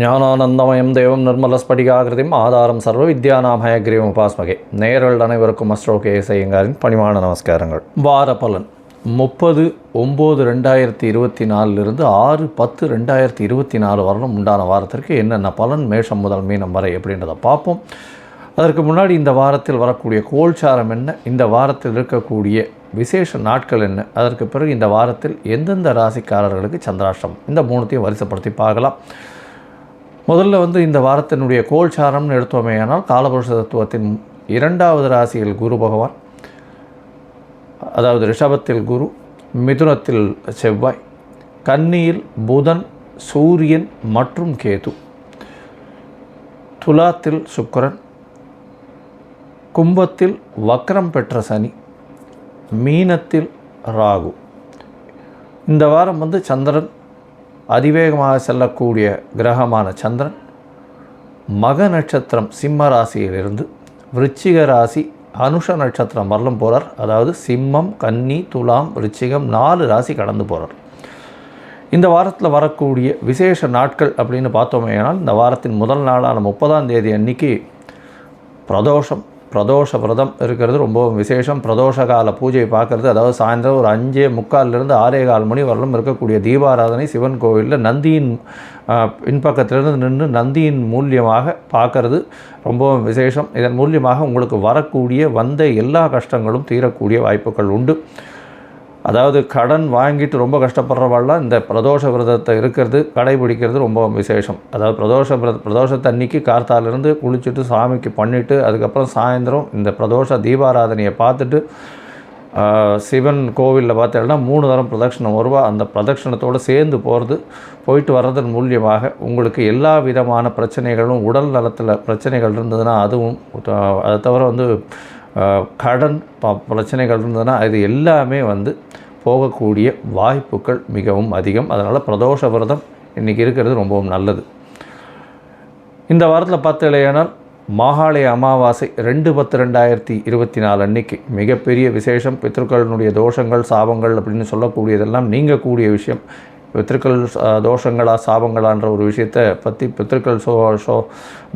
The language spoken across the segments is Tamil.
ஞானானந்தமயம் தேவம் நிர்மலஸ்படிகாகிருதிம் ஆதாரம் சர்வ வித்யானாமயக்ரீவம் உபாஸ்மகே. நேரல் அனைவருக்கும் அஸ்ட்ரோ கே ஐயங்காரின் பணிவான நமஸ்காரங்கள். வார பலன். முப்பது ஒம்பது ரெண்டாயிரத்தி இருபத்தி நாலுலேருந்து ஆறு பத்து ரெண்டாயிரத்தி இருபத்தி நாலு வரலும் உண்டான வாரத்திற்கு என்னென்ன பலன் மேஷம் முதல் மீனம் வரை எப்படின்றத பார்ப்போம். அதற்கு முன்னாடி இந்த வாரத்தில் வரக்கூடிய கோல்சாரம் என்ன இந்த வாரத்தில் இருக்கக்கூடிய விசேஷ நாட்கள் என்ன அதற்கு பிறகு இந்த வாரத்தில் எந்தெந்த ராசிக்காரர்களுக்கு சந்திராஷ்டம் இந்த மூணுத்தையும் வரிசைப்படுத்தி பார்க்கலாம். முதல்ல வந்து இந்த வாரத்தினுடைய கோல்சாரம்னு எடுத்தோமேயானால் காலபுருஷ தத்துவத்தின் இரண்டாவது ராசியில் குரு பகவான் அதாவது ரிஷபத்தில் குரு மிதுனத்தில் செவ்வாய் கன்னியில் புதன் சூரியன் மற்றும் கேது. துலாத்தில் சுக்கரன் கும்பத்தில் வக்ரம் பெற்ற சனி மீனத்தில் ராகு. இந்த வாரம் வந்து சந்திரன் அதிவேகமாக செல்லக்கூடிய கிரகமான சந்திரன் மக நட்சத்திரம் சிம்ம ராசியிலிருந்து விருச்சிக ராசி அனுஷ நட்சத்திரம் வரலும் போகிறார் அதாவது சிம்மம் கன்னி துலாம் விருச்சிகம் நாலு ராசி கடந்து போகிறார் இந்த வாரத்தில் வரக்கூடிய விசேஷ நாட்கள் அப்படின்னு பார்த்தோமே ஆனால் இந்த வாரத்தின் முதல் நாளான முப்பதாம் தேதி அன்னைக்கு பிரதோஷம் பிரதோஷ விரதம் இருக்கிறது. ரொம்பவும் விசேஷம். பிரதோஷ கால பூஜை பார்க்குறது. அதாவது சாயந்தரம் ஒரு அஞ்சே முக்கால்லேருந்து ஆறே கால் மணி வரலும் இருக்கக்கூடிய தீபாராதனை சிவன் கோவிலில் நந்தியின் பின்பக்கத்திலிருந்து நின்று நந்தியின் மூலியமாக பார்க்கறது. ரொம்பவும் விசேஷம். இதன் மூலியமாக உங்களுக்கு வரக்கூடிய வந்த எல்லா கஷ்டங்களும் தீரக்கூடிய வாய்ப்புகள் உண்டு. அதாவது கடன் வாங்கிட்டு ரொம்ப கஷ்டப்படுறவாள்லாம் இந்த பிரதோஷ விரதத்தை இருக்கிறது கடைபிடிக்கிறது ரொம்ப விசேஷம். அதாவது பிரதோஷ விரத பிரதோஷத்தை அன்னைக்கு கார்த்தாலேருந்து குளிச்சுட்டு சாமிக்கு பண்ணிவிட்டு அதுக்கப்புறம் சாயந்தரம் இந்த பிரதோஷ தீபாராதனையை பார்த்துட்டு சிவன் கோவிலில் பார்த்தீங்கன்னா மூணு தரம் பிரதட்சணம் வருவா. அந்த பிரதட்சிணத்தோடு சேர்ந்து போகிறது போயிட்டு வர்றதன் மூலியமாக உங்களுக்கு எல்லா விதமான பிரச்சனைகளும் உடல் நலத்தில் பிரச்சனைகள் இருந்ததுன்னா அதுவும் அதை தவிர வந்து கடன் ப பிரச்சனைகள் இருந்ததுன்னா இது எல்லாமே வந்து போகக்கூடிய வாய்ப்புகள் மிகவும் அதிகம். அதனால் பிரதோஷ விரதம் இன்றைக்கி இருக்கிறது ரொம்பவும் நல்லது. இந்த வாரத்தில் பார்த்து இல்லையானால் மாகாளய அமாவாசை ரெண்டு பத்து ரெண்டாயிரத்தி இருபத்தி நாலு அன்னைக்கு மிகப்பெரிய விசேஷம். பித்ருக்களினுடைய தோஷங்கள் சாபங்கள் அப்படின்னு சொல்லக்கூடியதெல்லாம் நீங்கக்கூடிய விஷயம். பித்திருக்கள் தோஷங்களா சாபங்களான்ற ஒரு விஷயத்தை பற்றி பித்திருக்கள் சோ ஷோ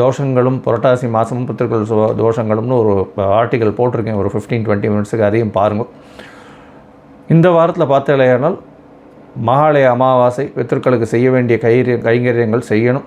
தோஷங்களும் புரட்டாசி மாதமும் பித்திருக்கள் சோ தோஷங்களும்னு ஒரு ஆர்டிக்கல் போட்டிருக்கேன். ஒரு ஃபிஃப்டீன் டுவெண்ட்டி மினிட்ஸுக்கு அதையும் பாருங்கள் இந்த வாரத்தில் பார்த்தலையானால் மகாலய அமாவாசை பித்திருக்களுக்கு செய்ய வேண்டிய கைரிய கைங்கரியங்கள் செய்யணும்.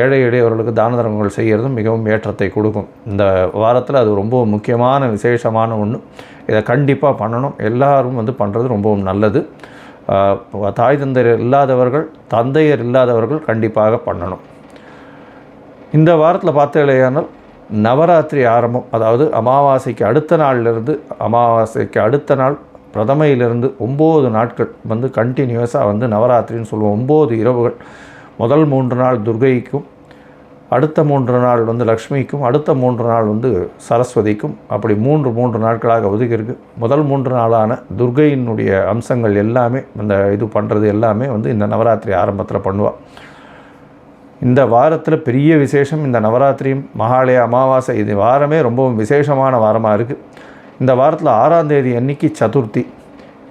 ஏழை எளியவர்களுக்கு தான தர்மங்கள் செய்கிறதும் மிகவும் ஏற்றத்தை கொடுக்கும். இந்த வாரத்தில் அது ரொம்ப முக்கியமான விசேஷமான ஒன்று இதை கண்டிப்பாக பண்ணணும். எல்லாரும் வந்து பண்ணுறது ரொம்பவும் நல்லது. தாய் தந்தையர் இல்லாதவர்கள் தந்தையர் இல்லாதவர்கள் கண்டிப்பாக பண்ணணும். இந்த வாரத்தில் பார்த்தீங்களேயானால் நவராத்திரி ஆரம்பம் அதாவது அமாவாசைக்கு அடுத்த நாள்லேருந்து அமாவாசைக்கு அடுத்த நாள் பிரதமையிலிருந்து ஒம்பது நாட்கள் வந்து கண்டினியூஸாக வந்து நவராத்திரின்னு சொல்லுவோம். ஒம்பது இரவுகள். முதல் மூன்று நாள் துர்கைக்கும் அடுத்த மூன்று நாள் வந்து லக்ஷ்மிக்கும் அடுத்த மூன்று நாள் வந்து சரஸ்வதிக்கும் அப்படி மூன்று மூன்று நாட்களாக ஒதுக்கியிருக்கு. முதல் மூன்று நாளான துர்கையினுடைய அம்சங்கள் எல்லாமே இந்த இது பண்ணுறது எல்லாமே வந்து இந்த நவராத்திரி ஆரம்பத்தில் பண்ணுவாள் இந்த வாரத்தில் பெரிய விசேஷம் இந்த நவராத்திரியும் மகாலய அமாவாசை இது வாரமே ரொம்பவும் விசேஷமான வாரமாக இருக்குது இந்த வாரத்தில் ஆறாம் தேதி அன்னைக்கு சதுர்த்தி.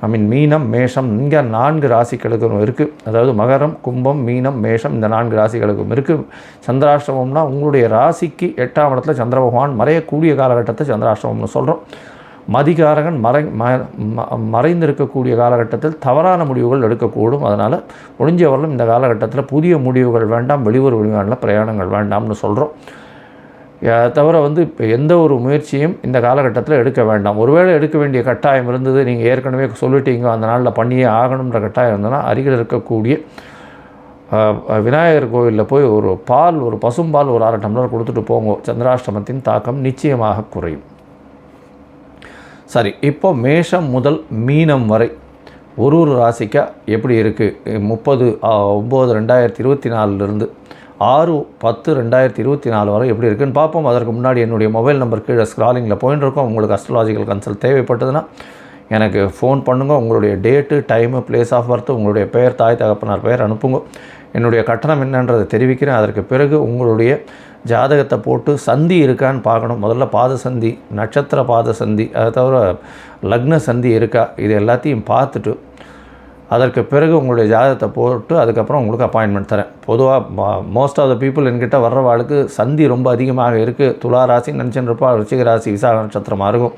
ஐ மீன் மீனம் மேஷம் இங்கே நான்கு ராசிகளுக்கும் இருக்குது அதாவது மகரம் கும்பம் மீனம் மேஷம் இந்த நான்கு ராசிகளுக்கும் இருக்குது சந்திராஷ்டமம்னா உங்களுடைய ராசிக்கு எட்டாம் இடத்துல சந்திர பகவான் மறையக்கூடிய காலகட்டத்தை சந்திராஷ்டமம்னு சொல்கிறோம் மதிகாரகன் மறை ம மறைந்திருக்கக்கூடிய காலகட்டத்தில் தவறான முடிவுகள் எடுக்கக்கூடும். அதனால் முடிஞ்சவர்களும் இந்த காலகட்டத்தில் புதிய முடிவுகள் வேண்டாம் வெளியூர் வெளிநாட்டில் பிரயாணங்கள் வேண்டாம்னு சொல்கிறோம் அதை தவிர வந்து இப்போ எந்த ஒரு முயற்சியும் இந்த காலகட்டத்தில் எடுக்க வேண்டாம். ஒருவேளை எடுக்க வேண்டிய கட்டாயம் இருந்தது நீங்கள் ஏற்கனவே சொல்லிட்டீங்க அந்த நாளில் பண்ணியே ஆகணுன்ற கட்டாயம் இருந்ததுன்னா அருகில் இருக்கக்கூடிய விநாயகர் கோவிலில் போய் ஒரு பால் ஒரு பசும்பால் ஒரு அரை டம்ளர் கொடுத்துட்டு போங்க. சந்திராஷ்டமத்தின் தாக்கம் நிச்சயமாக குறையும். சரி இப்போ மேஷம் முதல் மீனம் வரை ஒரு ஒரு ராசிக்கா எப்படி இருக்குது முப்பது ஒம்பது ரெண்டாயிரத்தி இருபத்தி நாலுலேருந்து ஆறு பத்து ரெண்டாயிரத்தி இருபத்தி நாலு வரை எப்படி இருக்குன்னு பார்ப்போம். அதற்கு முன்னாடி என்னுடைய மொபைல் நம்பர் கீழே ஸ்க்ராலிங்கில் போயின்னு இருக்கோம். உங்களுக்கு அஸ்ட்ராலாஜிக்கல் கன்சல்ட் தேவைப்பட்டதுன்னா எனக்கு ஃபோன் பண்ணுங்கள் உங்களுடைய date time place of birth உங்களுடைய பெயர் தாய் தகப்பனார் பெயர் அனுப்புங்க. என்னுடைய கட்டணம் என்னன்றதை தெரிவிக்கிறேன். அதற்கு பிறகு உங்களுடைய ஜாதகத்தை போட்டு சந்தி இருக்கான்னு பார்க்கணும். முதல்ல பாத சந்தி நட்சத்திர பாத சந்தி அதை தவிர லக்ன சந்தி இருக்கா? இது எல்லாத்தையும் பார்த்துட்டு அதற்கு பிறகு உங்களுடைய ஜாதகத்தை போட்டு அதுக்கப்புறம் உங்களுக்கு அப்பாயின்மெண்ட் தரேன். பொதுவாக மோஸ்ட் ஆஃப் த பீப்புள் என்கிட்ட வர்றவாளுக்கு சந்தி ரொம்ப அதிகமாக இருக்குது துலா ராசி நினச்சின்னு இருப்பா ரிச்சிக ராசி விசாக நட்சத்திரமாக இருக்கும்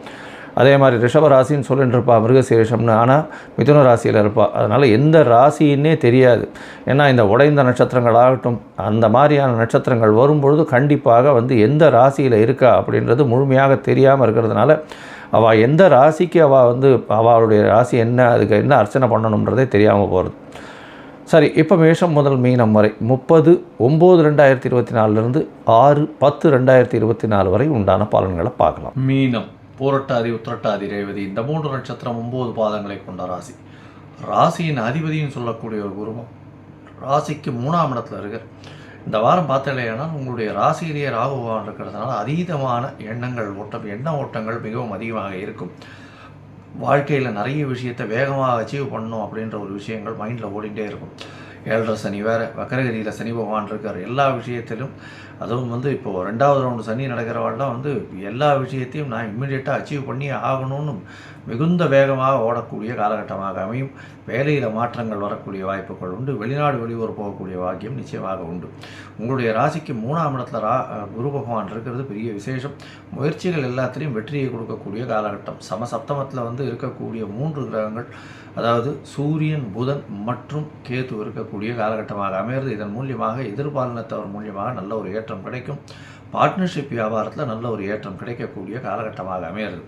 அதே மாதிரி ரிஷப ராசின்னு சொல்லிட்டு இருப்பா மிருகசீரிஷம்னு ஆனால் மிதுன ராசியில் இருப்பாள் அதனால் எந்த ராசின்னே தெரியாது. ஏன்னா இந்த உடைந்த நட்சத்திரங்கள் ஆகட்டும் அந்த மாதிரியான நட்சத்திரங்கள் வரும்பொழுது கண்டிப்பாக வந்து எந்த ராசியில் இருக்கா அப்படின்றது முழுமையாக தெரியாமல் இருக்கிறதுனால அவள் எந்த ராசிக்கு அவள் வந்து அவளுடைய ராசி என்ன அதுக்கு என்ன அர்ச்சனை பண்ணணுன்றதே தெரியாமல் போகிறது சரி இப்போ மேஷம் முதல் மீனம் வரை முப்பது ஒம்பது ரெண்டாயிரத்தி இருபத்தி நாலுலேருந்து ஆறு பத்து ரெண்டாயிரத்தி இருபத்தி நாலு வரை உண்டான பலன்களை பார்க்கலாம். மீனம் பூரட்டாதி உத்திரட்டாதி ரேவதி இந்த மூன்று நட்சத்திரம் ஒம்பது பாதங்களை கொண்ட ராசி. ராசியின் அதிபதியும் சொல்லக்கூடிய ஒரு குருவம் ராசிக்கு மூணாம் இடத்துல இருக்கிற இந்த வாரம் பார்த்தலையானால் உங்களுடைய ராசியிலேயே ராகு இருக்கிறதுனால அதீதமான எண்ணங்கள் ஓட்டம் எண்ண ஓட்டங்கள் மிகவும் அதிகமாக இருக்கும். வாழ்க்கையில் நிறைய விஷயத்தை வேகமாக அச்சீவ் பண்ணணும் அப்படின்ற ஒரு விஷயங்கள் மைண்டில் ஓடிட்டே இருக்கும். ஏழரை சனி வேறு வக்கரகதியில் சனி பகவான் இருக்கார். எல்லா விஷயத்திலும் அதுவும் வந்து இப்போது ரெண்டாவது ரவுண்டு சனி நடக்கிறவாள்லாம் வந்து எல்லா விஷயத்தையும் நான் இம்மிடியட்டாக அச்சீவ் பண்ணி ஆகணும்னு மிகுந்த வேகமாக ஓடக்கூடிய காலகட்டமாக அமையும். வேலையில் மாற்றங்கள் வரக்கூடிய வாய்ப்புகள் உண்டு. வெளிநாடு வெளியூர் போகக்கூடிய வாக்கியம் நிச்சயமாக உண்டு. உங்களுடைய ராசிக்கு மூணாம் இடத்துல ரா குரு பகவான் இருக்கிறது பெரிய விசேஷம். முயற்சிகள் எல்லாத்திலையும் வெற்றியை கொடுக்கக்கூடிய காலகட்டம். சமசப்தமத்தில் வந்து இருக்கக்கூடிய மூன்று கிரகங்கள் அதாவது சூரியன் புதன் மற்றும் கேது இருக்கக்கூடிய காலகட்டமாக அமைகிறது. இதன் மூலியமாக எதிர்பாலினத்தவர் மூலியமாக நல்ல ஒரு ஏற்றம் கிடைக்கும். பார்ட்னர்ஷிப் வியாபாரத்தில் நல்ல ஒரு ஏற்றம் கிடைக்கக்கூடிய காலகட்டமாக அமையிறது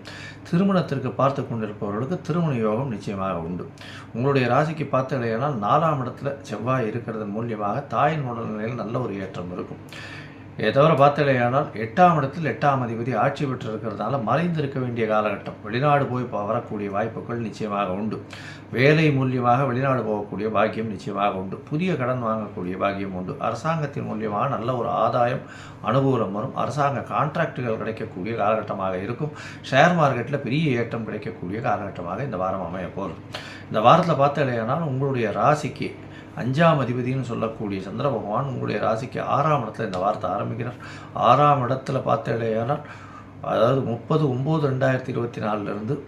திருமணத்திற்கு பார்த்து கொண்டிருப்பவர்களுக்கு திருமண யோகம் நிச்சயமாக உண்டு. உங்களுடைய ராசிக்கு பார்த்தீங்கன்னா நாலாம் இடத்துல செவ்வாய் இருக்கிறதன் மூலியமாக தாயின் உடல்நிலையில் நல்ல ஒரு ஏற்றம் இருக்கும். இதை தவிர பார்த்தலையானால் எட்டாம் இடத்தில் எட்டாம் அதிபதி ஆட்சி பெற்றிருக்கிறதுனால மறைந்திருக்க வேண்டிய காலகட்டம். வெளிநாடு போய் வரக்கூடிய வாய்ப்புகள் நிச்சயமாக உண்டு. வேலை மூலியமாக வெளிநாடு போகக்கூடிய பாக்கியம் நிச்சயமாக உண்டு. புதிய கடன் வாங்கக்கூடிய பாக்கியம் உண்டு. அரசாங்கத்தின் மூலியமாக நல்ல ஒரு ஆதாயம் அனுகூலம் வரும். அரசாங்க கான்ட்ராக்டுகள் கிடைக்கக்கூடிய காலகட்டமாக இருக்கும். ஷேர் மார்க்கெட்டில் பெரிய ஏற்றம் கிடைக்கக்கூடிய காலகட்டமாக இந்த வாரம் அமைய இந்த வாரத்தில் பார்த்தலையானால் உங்களுடைய ராசிக்கு அஞ்சாம் அதிபதினு சொல்லக்கூடிய சந்திர பகவான் உங்களுடைய ராசிக்கு ஆறாம் இடத்துல இந்த வார்த்தை ஆரம்பிக்கிறார். ஆறாம் இடத்துல பார்த்தேனால் அதாவது முப்பது ஒம்பது ரெண்டாயிரத்தி இருபத்தி நாலுலேருந்து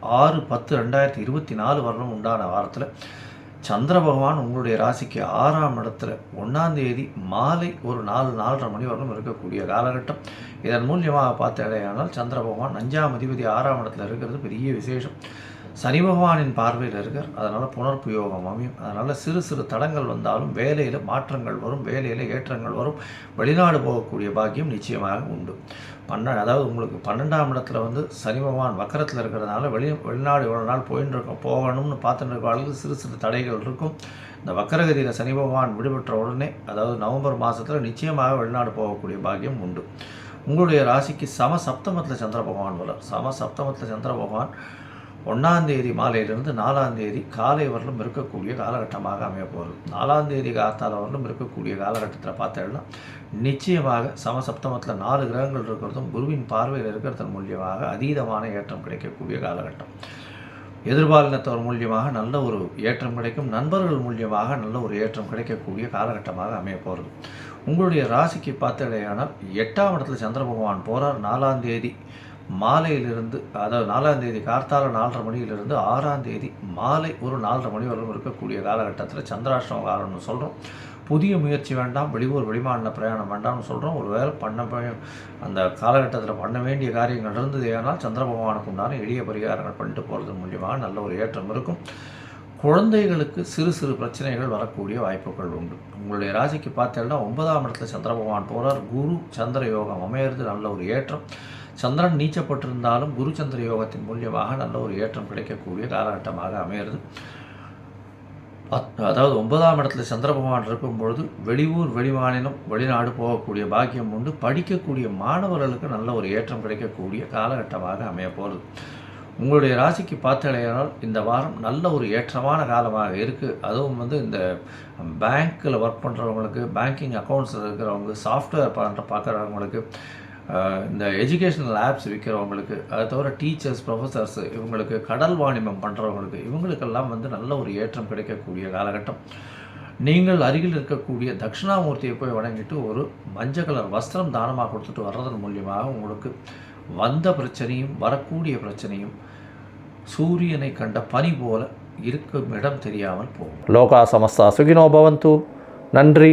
ஆறு பத்து ரெண்டாயிரத்தி இருபத்தி நாலு வரலும் உண்டான வாரத்தில் சந்திர பகவான் உங்களுடைய ராசிக்கு ஆறாம் இடத்துல ஒன்றாம் தேதி மாலை ஒரு நாலு நாலரை மணி வரலும் இருக்கக்கூடிய காலகட்டம். இதன் மூலியமாக பார்த்தேனால் சந்திர பகவான் அஞ்சாம் அதிபதி ஆறாம் இடத்துல இருக்கிறது பெரிய விசேஷம். சனி பகவானின் பார்வையில் இருக்கார். அதனால் புனர்ப்பு யோகம் அமையும். அதனால் சிறு சிறு தடங்கள் வந்தாலும் வேலையில் மாற்றங்கள் வரும் வேலையில் ஏற்றங்கள் வரும் வெளிநாடு போகக்கூடிய பாக்கியம் நிச்சயமாக உண்டு. பன்னெண்டு அதாவது உங்களுக்கு பன்னெண்டாம் இடத்துல வந்து சனி பகவான் வக்கரத்தில் இருக்கிறதுனால வெளி வெளிநாடு இவ்வளோ நாள் போயின்னு இருக்கோம் போகணும்னு பார்த்துட்டு இருக்க சிறு சிறு தடைகள் இருக்கும். இந்த வக்கரகதியில் சனி பகவான் விடுபட்ட உடனே அதாவது நவம்பர் மாதத்தில் நிச்சயமாக வெளிநாடு போகக்கூடிய பாக்கியம் உண்டு. உங்களுடைய ராசிக்கு சம சப்தமத்தில் சந்திர பகவான் வரும் சம சப்தமத்தில் சந்திர பகவான் ஒன்றாந்தேதி மாலையிலிருந்து நாலாந்தேதி காலை வரலும் இருக்கக்கூடிய காலகட்டமாக அமைய போகிறது நாலாந்தேதி காத்தால வரலும் இருக்கக்கூடிய காலகட்டத்தில் பார்த்தோம்னா நிச்சயமாக சமசப்தமத்தில் நாலு கிரகங்கள் இருக்கிறதும் குருவின் பார்வையில் இருக்கிறதன் மூலியமாக அதீதமான ஏற்றம் கிடைக்கக்கூடிய காலகட்டம். எதிர்பாலினத்தவர் மூலியமாக நல்ல ஒரு ஏற்றம் கிடைக்கும். நண்பர்கள் மூலியமாக நல்ல ஒரு ஏற்றம் கிடைக்கக்கூடிய காலகட்டமாக அமைய போகிறது உங்களுடைய ராசிக்கு பார்த்தடையானால் எட்டாம் இடத்துல சந்திர பகவான் போகிறார் நாலாம் தேதி மாலையிலிருந்து அதாவது நாலாம் தேதி கார்த்தால நாலரை மணியிலிருந்து ஆறாம் தேதி மாலை ஒரு நாலரை மணி வரைக்கும் இருக்கக்கூடிய காலகட்டத்தில் சந்திராஷ்டம காலம்னு சொல்கிறோம் புதிய முயற்சி வேண்டாம் வெளியூர் வெளிமாநில பிரயாணம் வேண்டாம்னு சொல்கிறோம் ஒரு வேளை பண்ண அந்த காலகட்டத்தில் பண்ண வேண்டிய காரியங்கள் இருந்தது ஏன்னால் சந்திர பகவானுக்கு உண்டான எளிய பரிகாரங்கள் பண்ணிட்டு போகிறது மூலியமாக நல்ல ஒரு ஏற்றம் இருக்கும். குழந்தைகளுக்கு சிறு சிறு பிரச்சனைகள் வரக்கூடிய வாய்ப்புகள் உண்டு. உங்களுடைய ராசிக்கு பார்த்தீங்கன்னா ஒன்பதாம் இடத்துல சந்திர பகவான் போகிறார் குரு சந்திர யோகம் அமையிறது நல்ல ஒரு ஏற்றம். சந்திரன் நீச்சப்பட்டிருந்தாலும் குரு சந்திர யோகத்தின் மூலியமாக நல்ல ஒரு ஏற்றம் கிடைக்கக்கூடிய காலகட்டமாக அமையிறது பத் அதாவது ஒன்பதாம் இடத்துல சந்திர பகவான் இருக்கும் பொழுது வெளியூர் வெளிமாநிலம் வெளிநாடு போகக்கூடிய பாக்கியம் உண்டு. படிக்கக்கூடிய மாணவர்களுக்கு நல்ல ஒரு ஏற்றம் கிடைக்கக்கூடிய காலகட்டமாக அமைய போகிறது உங்களுடைய ராசிக்கு பார்த்தலையானால் இந்த வாரம் நல்ல ஒரு ஏற்றமான காலமாக இருக்குது அதுவும் வந்து இந்த பேங்க்கில் ஒர்க் பண்ணுறவங்களுக்கு பேங்கிங் அக்கௌண்ட்ஸில் இருக்கிறவங்க சாஃப்ட்வேர் பண்ணுற பார்க்குறவங்களுக்கு இந்த எஜுகேஷனல் ஆப்ஸ் விற்கிறவங்களுக்கு அதை தவிர டீச்சர்ஸ் ப்ரொஃபஸர்ஸ் இவங்களுக்கு கடல் வாணிபம் பண்ணுறவங்களுக்கு இவங்களுக்கெல்லாம் வந்து நல்ல ஒரு ஏற்றம் கிடைக்கக்கூடிய காலகட்டம். நீங்கள் அருகில் இருக்கக்கூடிய தட்சிணாமூர்த்தியை போய் வணங்கிட்டு ஒரு மஞ்சள் கலர் வஸ்திரம் தானமாக கொடுத்துட்டு வர்றதன் மூலியமாக உங்களுக்கு வந்த பிரச்சனையும் வரக்கூடிய பிரச்சனையும் சூரியனை கண்ட பனி போல இருக்கும் இடம் தெரியாமல் போகும். லோகா சமஸ்தா சுகினோ பவந்து. நன்றி.